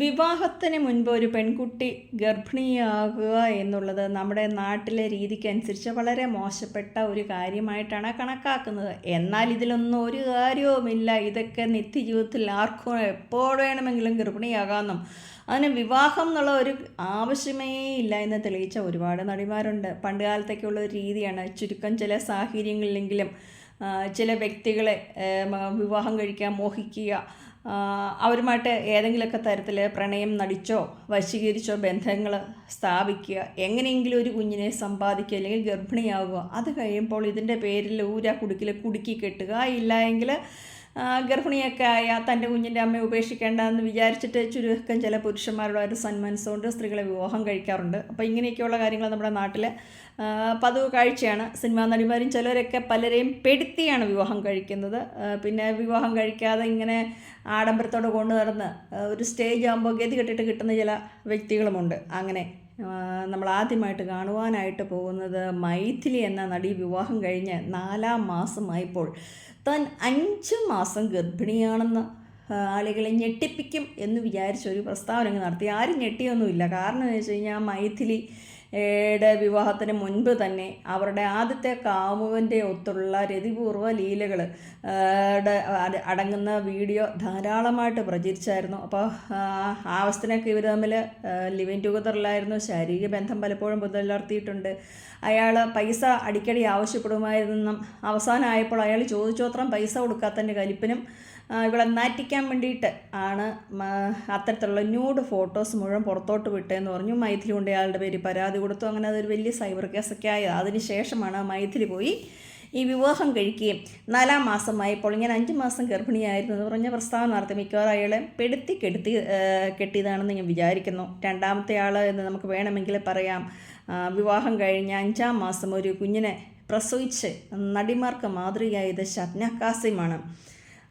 വിവാഹത്തിന് മുൻപ് ഒരു പെൺകുട്ടി ഗർഭിണിയാകുക എന്നുള്ളത് നമ്മുടെ നാട്ടിലെ രീതിക്കനുസരിച്ച് വളരെ മോശപ്പെട്ട ഒരു കാര്യമായിട്ടാണ് കണക്കാക്കുന്നത്. എന്നാൽ ഇതിലൊന്നും ഒരു കാര്യവുമില്ല. ഇതൊക്കെ നിത്യജീവിതത്തിൽ ആർക്കും എപ്പോൾ വേണമെങ്കിലും ഗർഭിണിയാകാമെന്നും. അതിന് വിവാഹം എന്നുള്ള ഒരു ആവശ്യമേ ഇല്ല എന്ന് തെളിയിച്ച ഒരുപാട് നടിമാരുണ്ട്. പണ്ട് കാലത്തൊക്കെയുള്ള ഒരു രീതിയാണ്. ചുരുക്കം ചില സാഹചര്യങ്ങളിലെങ്കിലും ചില വ്യക്തികളെ വിവാഹം കഴിക്കാൻ മോഹിക്കുക അവരുമായിട്ട് ഏതെങ്കിലുമൊക്കെ തരത്തിൽ പ്രണയം നടിച്ചോ വശീകരിച്ചോ ബന്ധങ്ങൾ സ്ഥാപിക്കുക എങ്ങനെയെങ്കിലും ഒരു കുഞ്ഞിനെ സമ്പാദിക്കുക അല്ലെങ്കിൽ ഗർഭിണിയാവുക അത് കഴിയുമ്പോൾ ഇതിന്റെ പേരിൽ ഊര കുടുക്കിൽ കുടുക്കി കെട്ടുക ഇല്ല എങ്കിൽ ഗർഭിണിയൊക്കെ ആയ തന്റെ കുഞ്ഞിന്റെ അമ്മയെ ഉപേക്ഷിക്കേണ്ടെന്ന് വിചാരിച്ചിട്ട് ചുരുക്കം ചില പുരുഷന്മാരുടെ ഒരു സന്മനസ്സുകൊണ്ട് സ്ത്രീകളെ വിവാഹം കഴിക്കാറുണ്ട്. അപ്പോൾ ഇങ്ങനെയൊക്കെയുള്ള കാര്യങ്ങൾ നമ്മുടെ നാട്ടിൽ പതിവ് കാഴ്ചയാണ്. സിനിമാ നടിമാരും ചിലരൊക്കെ പലരെയും പെടുത്തിയാണ് വിവാഹം കഴിക്കുന്നത്. പിന്നെ വിവാഹം കഴിക്കാതെ ഇങ്ങനെ ആഡംബരത്തോടെ കൊണ്ടു നടന്ന് ഒരു സ്റ്റേജ് ആകുമ്പോൾ ഗതി കെട്ടിട്ട് കിട്ടുന്ന ചില വ്യക്തികളുമുണ്ട്. അങ്ങനെ നമ്മൾ ആദ്യമായിട്ട് കാണുവാനായിട്ട് പോകുന്നത് മൈഥിലി എന്ന നടി വിവാഹം കഴിഞ്ഞ് നാലാം മാസമായപ്പോൾ താൻ അഞ്ച് മാസം ഗർഭിണിയാണെന്ന് ആളുകളെ ഞെട്ടിപ്പിക്കും എന്ന് വിചാരിച്ച ഒരു പ്രസ്താവന നടത്തി. ആരും ഞെട്ടിയൊന്നുമില്ല. കാരണം എന്ന് വെച്ച് കഴിഞ്ഞാൽ മൈഥിലി യുടെ വിവാഹത്തിന് മുൻപ് തന്നെ അവരുടെ ആദ്യത്തെ കാമുവിന്റെ ഒത്തുള്ള രതിപൂർവ ലീലകൾ അടങ്ങുന്ന വീഡിയോ ധാരാളമായിട്ട് പ്രചരിച്ചായിരുന്നു. അപ്പോൾ ആ അവസ്ഥനൊക്കെ ഇവർ തമ്മിൽ ലിവിങ് ടുഗദറിലായിരുന്നു ശാരീരിക ബന്ധം പലപ്പോഴും പുലർത്തിയിട്ടുണ്ട് അയാൾ പൈസ അടിക്കടി ആവശ്യപ്പെടുമായിരുന്നെന്നും അവസാനമായപ്പോൾ അയാൾ ചോദിച്ചോത്രം പൈസ കൊടുക്കാത്തതിന്റെ കലിപ്പിനും ഇവളെ നാറ്റിക്കാൻ വേണ്ടിയിട്ട് ആണ് അത്തരത്തിലുള്ള ന്യൂഡ് ഫോട്ടോസ് മുഴുവൻ പുറത്തോട്ട് വിട്ടതെന്ന് പറഞ്ഞു. മൈഥിലി കൊണ്ട് അയാളുടെ പേര് പരാതി കൊടുത്തു. അങ്ങനെ അതൊരു വലിയ സൈബർ കേസൊക്കെ ആയത് അതിനുശേഷമാണ് മൈഥിലി പോയി ഈ വിവാഹം കഴിക്കുകയും നാലാം മാസമായപ്പോൾ ഞാൻ അഞ്ച് മാസം ഗർഭിണിയായിരുന്നു എന്ന് പറഞ്ഞ പ്രസ്താവന നടത്തി മിക്കവാറും അയാളെ പെടുത്തി കെടുത്തി കെട്ടിയതാണെന്ന് ഞാൻ വിചാരിക്കുന്നു. രണ്ടാമത്തെ ആൾ എന്ന് നമുക്ക് വേണമെങ്കിൽ പറയാം. വിവാഹം കഴിഞ്ഞ അഞ്ചാം മാസം ഒരു കുഞ്ഞിനെ പ്രസവിച്ച് നടിമാർക്ക് മാതൃകയായത് ഷബ്ന കാസിമാണ്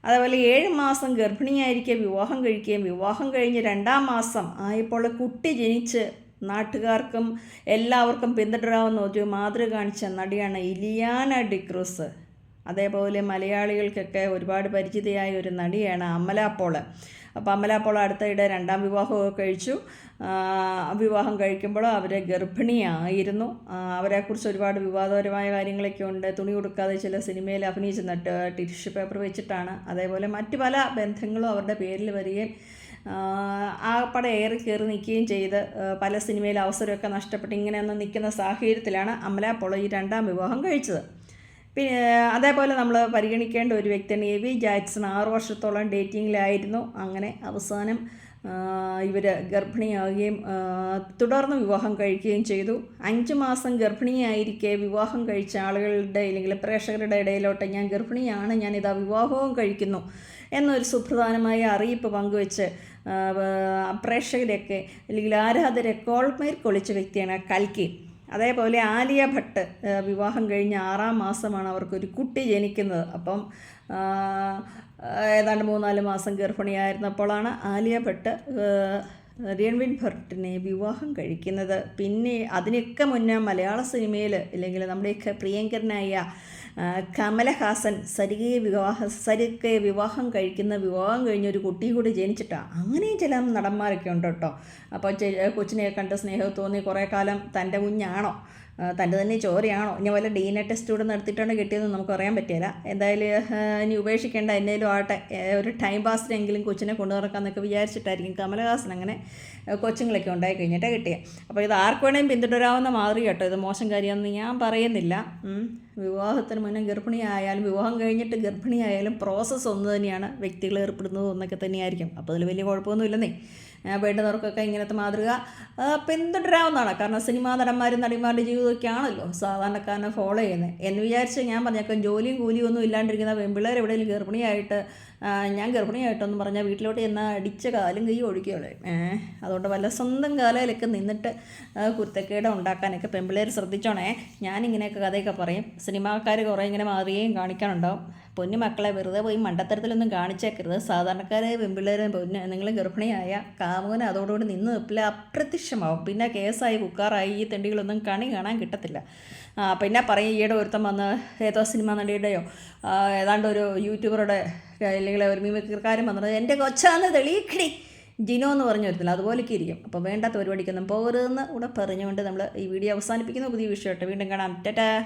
അതേപോലെ ഏഴ് മാസം ഗർഭിണിയായിരിക്കെ വിവാഹം കഴിക്കുകയും വിവാഹം കഴിഞ്ഞ് രണ്ടാം മാസം ആയപ്പോൾ കുട്ടി ജനിച്ച് നാട്ടുകാർക്കും എല്ലാവർക്കും പിന്തുടരാവുന്ന ഒരു മാതൃ കാണിച്ച നടിയാണ് ഇലിയാന ഡിക്രൂസ് അതേപോലെ മലയാളികൾക്കൊക്കെ ഒരുപാട് പരിചിതയായ ഒരു നടിയാണ് അമല പോൾ അപ്പോൾ അമല പോൾ അടുത്തയിടെ രണ്ടാം വിവാഹമൊക്കെ കഴിച്ചു. വിവാഹം കഴിക്കുമ്പോൾ അവർ ഗർഭിണിയായിരുന്നു. അവരെക്കുറിച്ച് ഒരുപാട് വിവാദപരമായ കാര്യങ്ങളൊക്കെ ഉണ്ട്. തുണി കൊടുക്കാതെ ചില സിനിമയിൽ അഭിനയിച്ച് നട്ട് ടിഷ്യൂ പേപ്പർ വെച്ചിട്ടാണ്. അതേപോലെ മറ്റു പല ബന്ധങ്ങളും അവരുടെ പേരിൽ വരികയും ആ, ആ പടം ഏറി കയറി നിൽക്കുകയും ചെയ്ത് പല സിനിമയിൽ അവസരമൊക്കെ നഷ്ടപ്പെട്ട് ഇങ്ങനെയൊന്നും നിൽക്കുന്ന സാഹചര്യത്തിലാണ് അമല പോൾ ഈ രണ്ടാം വിവാഹം കഴിച്ചത്. പിന്നെ അതേപോലെ നമ്മൾ പരിഗണിക്കേണ്ട ഒരു വ്യക്തിയാണ് എ വി ജാക്സൺ. ആറു വർഷത്തോളം ഡേറ്റിങ്ങിലായിരുന്നു. അങ്ങനെ അവസാനം ഇവർ ഗർഭിണിയാവുകയും തുടർന്ന് വിവാഹം കഴിക്കുകയും ചെയ്തു. അഞ്ച് മാസം ഗർഭിണിയായിരിക്കെ വിവാഹം കഴിച്ച ആളുകളുടെ അല്ലെങ്കിൽ പ്രേക്ഷകരുടെ ഇടയിലോട്ട് ഞാൻ ഗർഭിണിയാണ് ഞാൻ ഇതാ വിവാഹവും കഴിക്കുന്നു എന്നൊരു സുപ്രധാനമായ അറിയിപ്പ് പങ്കുവെച്ച് പ്രേക്ഷകരെയൊക്കെ അല്ലെങ്കിൽ ആരാധരെ കോൾമേർ കൊളിച്ച വ്യക്തിയാണ് കൽക്കി. അതേപോലെ ആലിയ ഭട്ട് വിവാഹം കഴിഞ്ഞ് ആറാം മാസമാണ് അവർക്കൊരു കുട്ടി ജനിക്കുന്നത്. അപ്പം ഏതാണ്ട് മൂന്നാൽ മാസം ഗർഭിണിയായിരുന്നപ്പോഴാണ് ആലിയ ഭട്ട് രൺവിൻ ഭട്ടിനെ വിവാഹം കഴിക്കുന്നത്. പിന്നെ അതിനൊക്കെ മുന്നേ മലയാള സിനിമയിൽ ഇല്ലെങ്കിൽ നമ്മുടെയൊക്കെ പ്രിയങ്കരനായ കമലഹാസൻ സരികയെ വിവാഹ സരികയെ വിവാഹം കഴിക്കുന്ന വിവാഹം കഴിഞ്ഞ ഒരു കുട്ടി കൂടി ജനിച്ചിട്ടാണ് അങ്ങനെയും ചില നടന്മാരൊക്കെ ഉണ്ട് കേട്ടോ അപ്പോൾ കൊച്ചിനെ കണ്ട് സ്നേഹം തോന്നി കുറേ കാലം തന്റെ കുഞ്ഞാണോ? തന്റെ തന്നെ ചോരയാണോ? ഇനി വല്ല ഡി എൻ എ ടെസ്റ്റ് കൂടെ നടത്തിയിട്ടാണ് കിട്ടിയതെന്ന് നമുക്ക് അറിയാൻ പറ്റില്ല. എന്തായാലും ഇനി ഉപേക്ഷിക്കേണ്ട എന്നേലും ആട്ടെ ഒരു ടൈം പാസിനെങ്കിലും കൊച്ചിനെ കൊണ്ടു നടക്കാമെന്നൊക്കെ വിചാരിച്ചിട്ടായിരിക്കും കമലഹാസൻ അങ്ങനെ കൊച്ചുങ്ങളൊക്കെ ഉണ്ടായി കഴിഞ്ഞിട്ടേ കിട്ടിയത് അപ്പോൾ ഇത് ആർക്ക് വേണേലും പിന്തുടരാവുന്ന മാതൃക കേട്ടോ ഇത് മോശം കാര്യമെന്ന് ഞാൻ പറയുന്നില്ല. വിവാഹത്തിന് മുന്നേ ഗർഭിണിയായാലും വിവാഹം കഴിഞ്ഞിട്ട് ഗർഭിണിയായാലും പ്രോസസ്സ് ഒന്ന് തന്നെയാണ് വ്യക്തികൾ ഏർപ്പെടുന്നത് എന്നൊക്കെ തന്നെയായിരിക്കും. അപ്പോൾ അതിൽ വലിയ കുഴപ്പമൊന്നുമില്ലെന്നേ. വേണ്ടുന്നവർക്കൊക്കെ ഇങ്ങനത്തെ മാതൃക പിന്തുടരാവുന്നതാണ്. കാരണം സിനിമാ നടന്മാരും നടിമാരുടെ ജീവിതമൊക്കെ ആണല്ലോ. സാധാരണക്കാരനെ ഫോളോ ചെയ്യുന്നത്. എന്ന് വിചാരിച്ച് ഞാൻ പറഞ്ഞേക്കാം ജോലിയും കൂലിയും ഒന്നും ഇല്ലാണ്ടിരിക്കുന്ന പെൺപിള്ളേർ എവിടെയെങ്കിലും ഗർഭിണിയായിട്ട് ഞാൻ ഗർഭിണിയായിട്ടൊന്നും പറഞ്ഞാൽ വീട്ടിലോട്ട് ചെന്നാൽ അടിച്ച കാലും കൈ ഒഴുക്കിയോളെ ഏഹ് അതുകൊണ്ട് വല്ല സ്വന്തം കാലയിലൊക്കെ നിന്നിട്ട് കുരുത്തക്കേട് ഉണ്ടാക്കാനൊക്കെ പെമ്പിളേർ ശ്രദ്ധിച്ചോണേ. ഞാനിങ്ങനെയൊക്കെ കഥയൊക്കെ പറയും. സിനിമാക്കാർ കുറേ ഇങ്ങനെ മാറുകയും കാണിക്കാനുണ്ടാവും. പൊന്നു മക്കളെ വെറുതെ പോയി മണ്ടത്തരത്തിലൊന്നും കാണിച്ചേക്കരുത്. സാധാരണക്കാരെ പെൺപിള്ളേരെ പൊന്ന് നിങ്ങൾ ഗർഭിണിയായ കാമുകന് അതോടുകൂടി നിന്ന് നിൽപ്പില്ല അപ്രത്യക്ഷമാവും. പിന്നെ കേസായി കുക്കാറായി ഈ തെണ്ടികളൊന്നും കണി കാണാൻ കിട്ടത്തില്ല. പിന്നെ പറയും ഈയിടെ ഒരുത്തം വന്ന് ഏതോ സിനിമ നടിയുടെയോ ഏതാണ്ട് ഒരു യൂട്യൂബറുടെ അല്ലെങ്കിൽ ഒരു മിമിക്രിക്കാരൻ വന്നിട്ട് എന്റെ കൊച്ചാന്ന് തെളിയിക്കടി. ജിനോ എന്ന് പറഞ്ഞു വരത്തില്ല അതുപോലെയൊക്കെ ഇരിക്കും. അപ്പോൾ വേണ്ടാത്ത പരിപാടിക്കൊന്നും പോകരുതെന്ന് കൂടെ പറഞ്ഞുകൊണ്ട് നമ്മൾ ഈ വീഡിയോ അവസാനിപ്പിക്കുന്ന. പുതിയ വിഷയമായിട്ട് വീണ്ടും കാണാം. ടാറ്റാ.